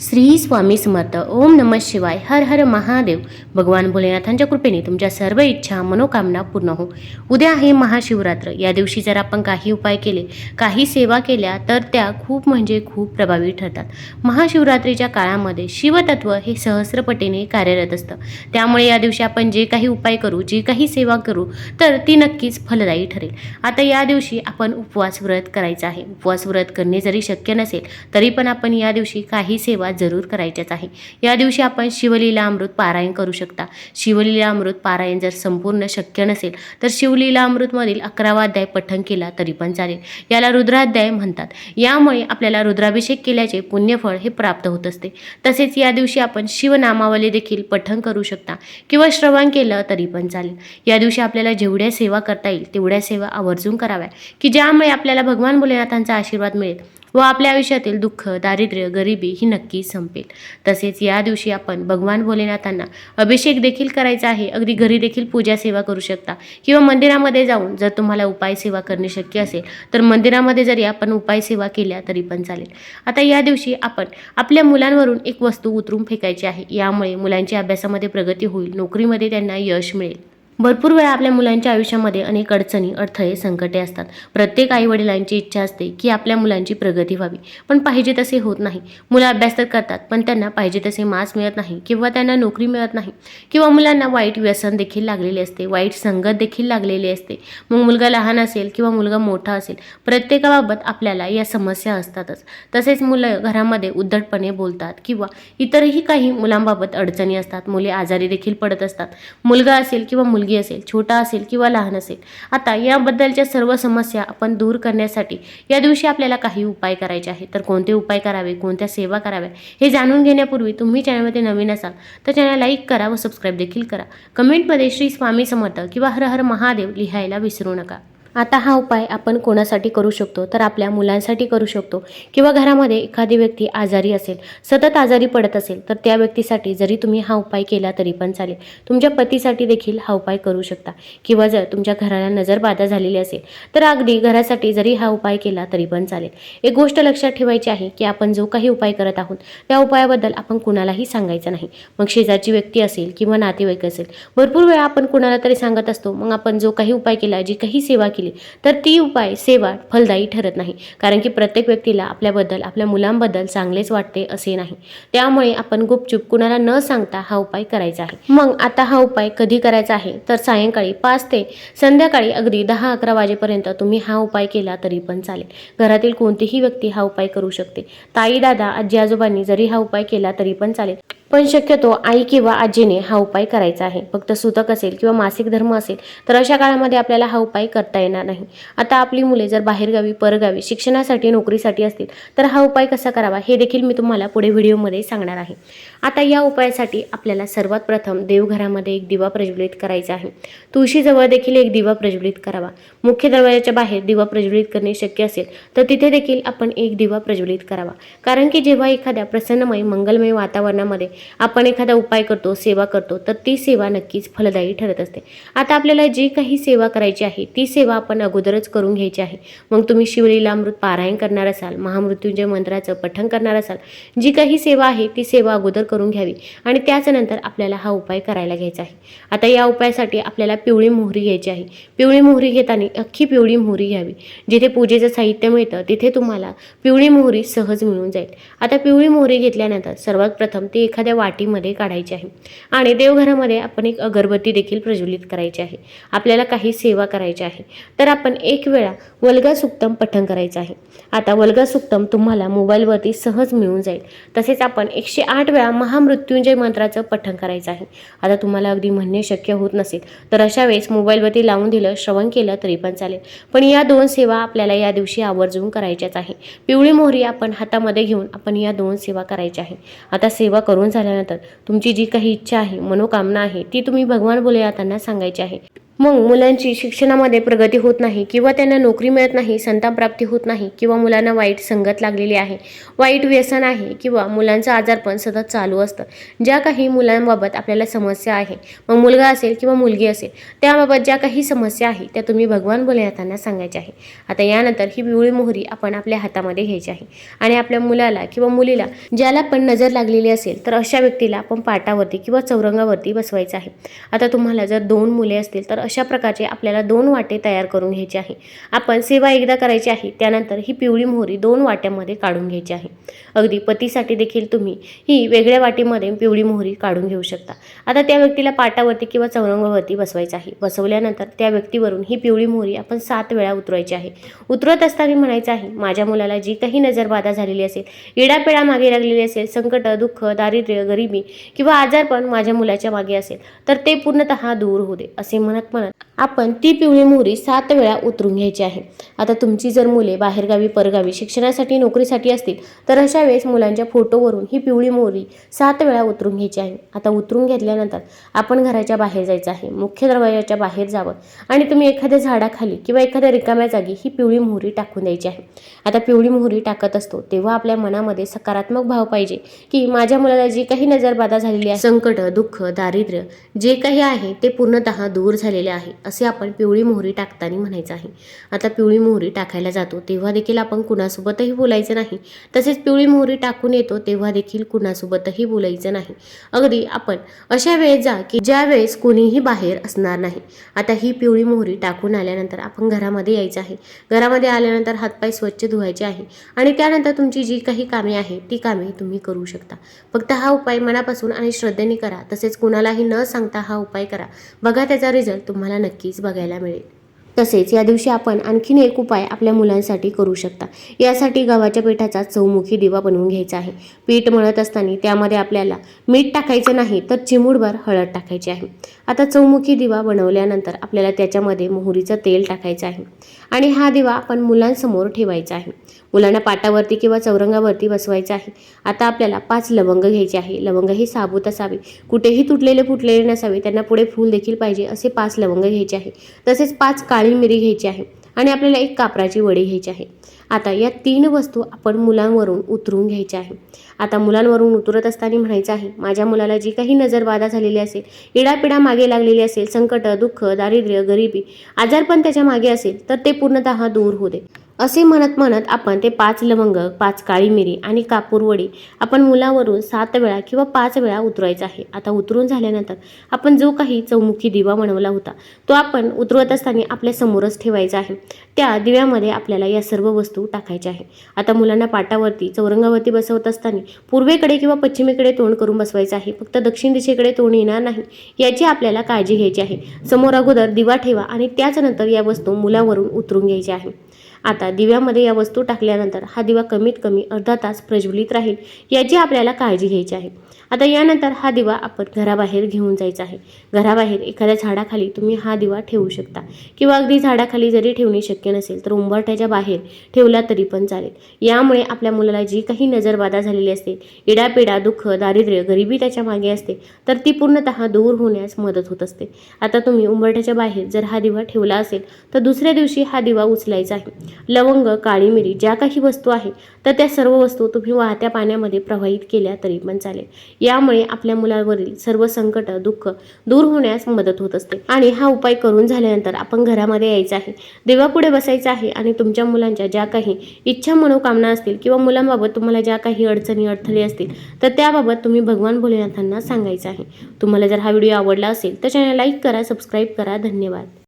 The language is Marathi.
श्री स्वामी समर्थ. ओम नम शिवाय. हर हर महादेव. भगवान भोलेनाथांच्या कृपेने तुमच्या सर्व इच्छा मनोकामना पूर्ण हो. उद्या आहे महाशिवरात्र. या दिवशी जर आपण काही उपाय केले काही सेवा केल्या तर त्या खूप म्हणजे खूप प्रभावी ठरतात. महाशिवरात्रीच्या काळामध्ये शिवतत्व हे सहस्रपटीने कार्यरत असतं. त्यामुळे या दिवशी आपण जे काही उपाय करू जी काही सेवा करू तर ती नक्कीच फलदायी ठरेल. आता या दिवशी आपण उपवास व्रत करायचं आहे. उपवास व्रत करणे जरी शक्य नसेल तरी पण आपण या दिवशी काही सेवा जरूर करायचेच आहे. या दिवशी आपण शिवलीला अमृत पारायण करू शकता. शिवलीला अमृत पारायण जर संपूर्ण शक्य नसेल तर शिवलीला अमृतमधील अकरावा अध्याय पठण केला तरी पण चालेल. याला रुद्राध्याय म्हणतात. यामुळे आपल्याला रुद्राभिषेक केल्याचे पुण्यफळ हे प्राप्त होत असते. तसेच या दिवशी आपण शिवनामावली देखील पठण करू शकता किंवा श्रवण केलं तरी पण चालेल. या दिवशी आपल्याला जेवढ्या सेवा करता येईल तेवढ्या सेवा आवर्जून कराव्या. की ज्यामुळे आपल्याला भगवान भोलेनाथांचा आशीर्वाद मिळेल. व आपल्या आयुष्यातील दुःख दारिद्र्य गरिबी ही नक्की संपेल. तसेच या दिवशी आपण भगवान भोलेनाथांना अभिषेक देखील करायचा आहे. अगदी घरी देखील पूजा सेवा करू शकता. किंवा मंदिरामध्ये जाऊन जर तुम्हाला उपाय सेवा करणे शक्य असेल तर मंदिरामध्ये जरी आपण उपाय सेवा केल्या तरी पण चालेल. आता या दिवशी आपण आपल्या मुलांवरून एक वस्तू उतरून फेकायची आहे. यामुळे मुलांच्या अभ्यासामध्ये प्रगती होईल नोकरीमध्ये त्यांना यश मिळेल. भरपूर वेळा आपल्या मुलांच्या आयुष्यामध्ये अनेक अडचणी अडथळे संकटे असतात. प्रत्येक आईवडिलांची इच्छा असते की आपल्या मुलांची प्रगती व्हावी. पण पाहिजे तसे होत नाही. मुलं अभ्यास तर करतात पण त्यांना पाहिजे तसे मार्क्स मिळत नाही किंवा त्यांना नोकरी मिळत नाही किंवा मुलांना वाईट व्यसन देखील लागलेले असते वाईट संगत देखील लागलेली असते. मग मुलगा लहान असेल किंवा मुलगा मोठा असेल प्रत्येकाबाबत आपल्याला या समस्या असतातच. तसेच मुलं घरामध्ये उद्धटपणे बोलतात किंवा इतरही काही मुलांबाबत अडचणी असतात. मुले आजारी देखील पडत असतात. मुलगा असेल किंवा मुलगी असेल छोटा असेल किंवा लहान असेल. आता याबद्दलच्या सर्व समस्या आपण दूर करण्यासाठी या दिवशी आपल्याला काही उपाय करायचे आहेत. तर कोणते उपाय करावे कोणत्या सेवा कराव्या हे जाणून घेण्यापूर्वी तुम्ही चॅनलमध्ये नवीन असाल तर चॅनल लाईक करा व सबस्क्राईब देखील करा. कमेंटमध्ये श्री स्वामी समर्थ किंवा हर हर महादेव लिहायला विसरू नका. आता हा उपाय आपण कोणासाठी करू शकतो? तर आपल्या मुलांसाठी करू शकतो. किंवा घरामध्ये एखादी व्यक्ती आजारी असेल सतत आजारी पडत असेल तर त्या व्यक्तीसाठी जरी तुम्ही हा उपाय केला तरी पण चालेल. तुमच्या पतीसाठी देखील हा उपाय करू शकता. किंवा जर तुमच्या घराला नजरबाधा झालेली असेल तर अगदी घरासाठी जरी हा उपाय केला तरी पण चालेल. एक गोष्ट लक्षात ठेवायची आहे की आपण जो काही उपाय करत आहोत त्या उपायाबद्दल आपण कुणालाही सांगायचं नाही. मग शेजारची व्यक्ती असेल किंवा नातेवाईक असेल भरपूर वेळा आपण कुणाला तरी सांगत असतो मग आपण जो काही उपाय केला जी काही सेवा केली तर ती उपाय सेवा फलदायी ठरत नाही. कारण की प्रत्येक व्यक्तीला आपल्याबद्दल आपल्या मुलांबद्दल चांगलेच वाटते असे नाही. त्यामुळे आपण गुपचूप कुणाला न सांगता हा उपाय करायचा आहे. मग आता हा उपाय कधी करायचा आहे? तर सायंकाळी पाच ते संध्याकाळी अगदी दहा अकरा वाजेपर्यंत तुम्ही हा उपाय केला तरी पण चालेल. घरातील कोणतीही व्यक्ती हा उपाय करू शकते. ताई दादा आजी आजोबांनी जरी हा उपाय केला तरी पण चालेल. पण शक्यतो आई किंवा आजीने हा उपाय करायचा आहे. फक्त सुतक असेल किंवा मासिक धर्म असेल तर अशा काळामध्ये आपल्याला हा उपाय करता येणार नाही. आता आपली मुले जर बाहेरगावी परगावी शिक्षणासाठी नोकरीसाठी असतील तर हा उपाय कसा करावा हे देखील मी तुम्हाला पुढे व्हिडिओमध्ये सांगणार आहे. आता या उपायासाठी आपल्याला सर्वात प्रथम देवघरामध्ये एक दिवा प्रज्वलित करायचा आहे. तुळशीजवळ देखील एक दिवा प्रज्वलित करावा. मुख्य दरवाजाच्या बाहेर दिवा प्रज्वलित करणे शक्य असेल तर तिथे देखील आपण एक दिवा प्रज्वलित करावा. कारण की जेव्हा एखाद्या प्रसन्नमय मंगलमय वातावरणामध्ये आपण एखादा उपाय करतो सेवा करतो तर ती सेवा नक्कीच फलदायी ठरत असते. आता आपल्याला जी काही सेवा करायची आहे ती सेवा आपण अगोदरच करून घ्यायची आहे. मग तुम्ही शिवलीलामृत पारायण करणार असाल महामृत्युंजय मंत्राचं पठण करणार असाल जी काही सेवा आहे ती सेवा अगोदर करून घ्यावी. आणि त्याच नंतर आपल्याला हा उपाय करायला घ्यायचा आहे. आता या उपायासाठी आपल्याला पिवळी मोहरी घ्यायची आहे. पिवळी मोहरी घेताना अख्खी पिवळी मोहरी घ्यावी. जिथे पूजेचं साहित्य मिळतं तिथे तुम्हाला पिवळी मोहरी सहज मिळून जाईल. आता पिवळी मोहरी घेतल्यानंतर सर्वात प्रथम ती एखाद्या वाटीमध्ये काढायची आहे. आणि देवघरामध्ये आपण एक अगरबत्ती देखील प्रज्वलित करायची आहे. आपल्याला काही सेवा करायची आहे. तर आपण एक वेळा वल्गा सुक्तम पठण करायचं आहे. आता वल्गा सुक्तम तुम्हाला मोबाईलवरती सहज मिळून जाईल. तसेच आपण एकशे आठ वेळा महामृत्युंजय मंत्राचं पठण करायचं आहे. आता तुम्हाला अगदी म्हणणे शक्य होत नसेल तर अशा वेळेस मोबाईलवरती लावून दिलं श्रवण केलं तरी पण चालेल. पण या दोन सेवा आपल्याला या दिवशी आवर्जून करायच्याच आहे. पिवळी मोहरी आपण हातामध्ये घेऊन आपण या दोन सेवा करायच्या आहे. आता सेवा करून झाल्यानंतर तुमची जी काही इच्छा आहे मनोकामना आहे ती तुम्ही भगवान भोलेनाथांना सांगायची आहे. मग मुलांची शिक्षणामध्ये प्रगती होत नाही किंवा त्यांना नोकरी मिळत नाही संताप प्राप्ती होत नाही किंवा मुलांना वाईट संगत लागलेली आहे वाईट व्यसन आहे किंवा मुलांचं आजारपण सतत चालू असतं. ज्या काही मुलांबाबत आपल्याला समस्या आहे मग मुलगा असेल किंवा मुलगी असेल त्याबाबत ज्या काही समस्या आहे त्या तुम्ही भगवान बोलण्याताना सांगायच्या आहे. आता यानंतर ही पिवळी मोहरी आपण आपल्या हातामध्ये घ्यायची आहे आणि आपल्या मुलाला किंवा मुलीला ज्याला पण नजर लागलेली असेल तर अशा व्यक्तीला आपण पाटावरती किंवा चौरंगावरती बसवायचं आहे. आता तुम्हाला जर दोन मुले असतील तर अशा प्रकारचे आपल्याला दोन वाटे तयार करून घ्यायचे आहे. आपण सेवा एकदा करायची आहे त्यानंतर ही पिवळी मोहरी दोन वाट्यामध्ये काढून घ्यायची आहे. अगदी पतीसाठी देखील तुम्ही ही वेगळ्या वाटीमध्ये पिवळी मोहरी काढून घेऊ शकता. आता त्या व्यक्तीला पाटावरती किंवा चौरंगावरती बसवायचं आहे. बसवल्यानंतर त्या व्यक्तीवरून ही पिवळी मोहरी आपण सात वेळा उतरवायची आहे. उतरत असताना म्हणायचं आहे माझ्या मुलाला जी काही नजरबाधा झालेली असेल इडापिडा मागे लागलेली असेल संकट दुःख दारिद्र्य गरिबी किंवा आजारपण माझ्या मुलाच्या मागे असेल तर ते पूर्णतः दूर होऊ दे असे म्हणत म्हणत आपण ती पिवळी मोहरी सात वेळा उतरून घ्यायची आहे. आता तुमची जर मुले बाहेरगावी परगावी शिक्षणासाठी नोकरीसाठी असतील तर अशा वेळेस मुलांच्या फोटोवरून ही पिवळी मोहरी सात वेळा उतरून घ्यायची आहे. आता उतरून घेतल्यानंतर आपण घराच्या बाहेर जायचं आहे. मुख्य दरवाजाच्या बाहेर जावं. आणि तुम्ही एखाद्या झाडाखाली किंवा एखाद्या रिकाम्या जागी ही पिवळी मोहरी टाकून द्यायची आहे. आता पिवळी मोहरी टाकत असतो तेव्हा आपल्या मनामध्ये सकारात्मक भाव पाहिजे की माझ्या मुलाला जी काही नजरबाधा झालेली आहे संकट दुःख दारिद्र्य जे काही आहे ते पूर्णतः दूर झालेले आहे असे आपण पिवळी मोहरी टाकताना म्हणायचं आहे. आता पिवळी मोहरी टाकायला जातो तेव्हा देखील आपण कुणासोबतही बोलायचं नाही. तसेच पिवळी मोहरी टाकून येतो तेव्हा देखील कुणासोबतही बोलायचं नाही. अगदी आपण अशा वेळेस जा की ज्या वेळेस कोणीही बाहेर असणार नाही. आता ही पिवळी मोहरी टाकून आल्यानंतर आपण घरामध्ये यायचं आहे. घरामध्ये आल्यानंतर हातपाय स्वच्छ धुवायचे आहे आणि त्यानंतर तुमची जी काही कामे आहे ती कामे तुम्ही करू शकता. फक्त हा उपाय मनापासून आणि श्रद्धेने करा. तसेच कुणालाही न सांगता हा उपाय करा. बघा त्याचा रिझल्ट तुम्हाला नक्कीच बघायला मिळेल. तसेच या दिवशी आपण आणखीन एक उपाय आपल्या मुलांसाठी करू शकता. यासाठी गव्हाच्या पिठाचा चौमुखी दिवा बनवून घ्यायचा आहे. पीठ मळत असताना त्यामध्ये आपल्याला मीठ टाकायचं नाही तर चिमूडभर हळद टाकायची आहे. आता चौमुखी दिवा बनवल्यानंतर आपल्याला त्याच्यामध्ये मोहरीचं तेल टाकायचं आहे. आणि हा दिवा आपण मुलांसमोर ठेवायचा आहे. मुलांना पाटावरती किंवा चौरंगावरती बसवायचं आहे. आता आपल्याला पाच लवंग घ्यायचे आहे. लवंग हे साबूत असावे. कुठेही तुटलेले फुटलेले नसावे. त्यांना पुढे फूल देखील पाहिजे असे पाच लवंग घ्यायचे आहे. तसेच पाच काळी मिरी घ्यायची आहे. आणि आपल्याला एक कापराची वडी घ्यायची आहे. आता या तीन वस्तू आपण मुलांवरून उतरून घ्यायच्या आहे आता मुलांवरून उतरत असताना म्हणायचं आहे माझ्या मुलाला जी काही नजरबाधा झालेली असेल इडापिडा मागे लागलेली असेल संकट दुःख दारिद्र्य गरिबी आजारपण त्याच्यामागे असेल तर ते पूर्णतः दूर होऊ दे. असे म्हणत म्हणत आपण ते पाच लवंग पाच काळी मिरी आणि कापूरवडी आपण मुलावरून सात वेळा किंवा पाच वेळा उतरवायचा आहे. आता उतरून झाल्यानंतर आपण जो काही चौमुखी दिवा बनवला होता तो आपण उतरवत असताना आपल्या समोरच ठेवायचा आहे. त्या दिव्यामध्ये आपल्याला या सर्व वस्तू टाकायच्या आहे आता मुलांना पाटावरती चौरंगावरती बसवत असताना पूर्वेकडे किंवा पश्चिमेकडे तोंड करून बसवायचं आहे. फक्त दक्षिण दिशेकडे तोंड येणार नाही याची आपल्याला काळजी घ्यायची आहे. समोर अगोदर दिवा ठेवा आणि त्याच नंतर या वस्तू मुलावरून उतरून घ्यायच्या आहे आता दिव्यामध्ये या वस्तू टाकल्यानंतर हा दिवा कमीत कमी अर्धा तास प्रज्वलित राहील याची आपल्याला काळजी घ्यायची आहे. आता यानंतर हा दिवा आपण घराबाहेर घेऊन जायचा आहे. घराबाहेर एखाद्या झाडाखाली तुम्ही हा दिवा ठेवू शकता. किंवा अगदी झाडाखाली जरी ठेवणे शक्य नसेल तर उंबरठ्याच्या बाहेर ठेवला तरी पण चालेल. यामुळे आपल्या मुलाला जी काही नजरबाधा झालेली असते इडापिडा दुःख दारिद्र्य गरिबी त्याच्यामागे असते तर ती पूर्णतः दूर होण्यास मदत होत असते. आता तुम्ही उंबरठ्याच्या बाहेर जर हा दिवा ठेवला असेल तर दुसऱ्या दिवशी हा दिवा उचलायचा आहे. लवंग काळी मिरी ज्या काही वस्तू आहे तर त्या सर्व वस्तू तुम्ही वाहत्या पाण्यामध्ये प्रवाहित केल्या तरी पण चालेल. यामुळे आपल्या मुलावरील सर्व संकट दुःख दूर होण्यास मदत होत असते. आणि हा उपाय करून झाल्यानंतर आपण घरामध्ये यायचं आहे. देवापुढे बसायचं आहे आणि तुमच्या मुलांच्या ज्या काही इच्छा मनोकामना असतील किंवा मुलांबाबत तुम्हाला ज्या काही अडचणी अडथळे असतील तर त्याबाबत तुम्ही भगवान भोलेनाथांना सांगायचं आहे. तुम्हाला जर हा व्हिडिओ आवडला असेल तर चॅनल लाईक करा सबस्क्राईब करा. धन्यवाद.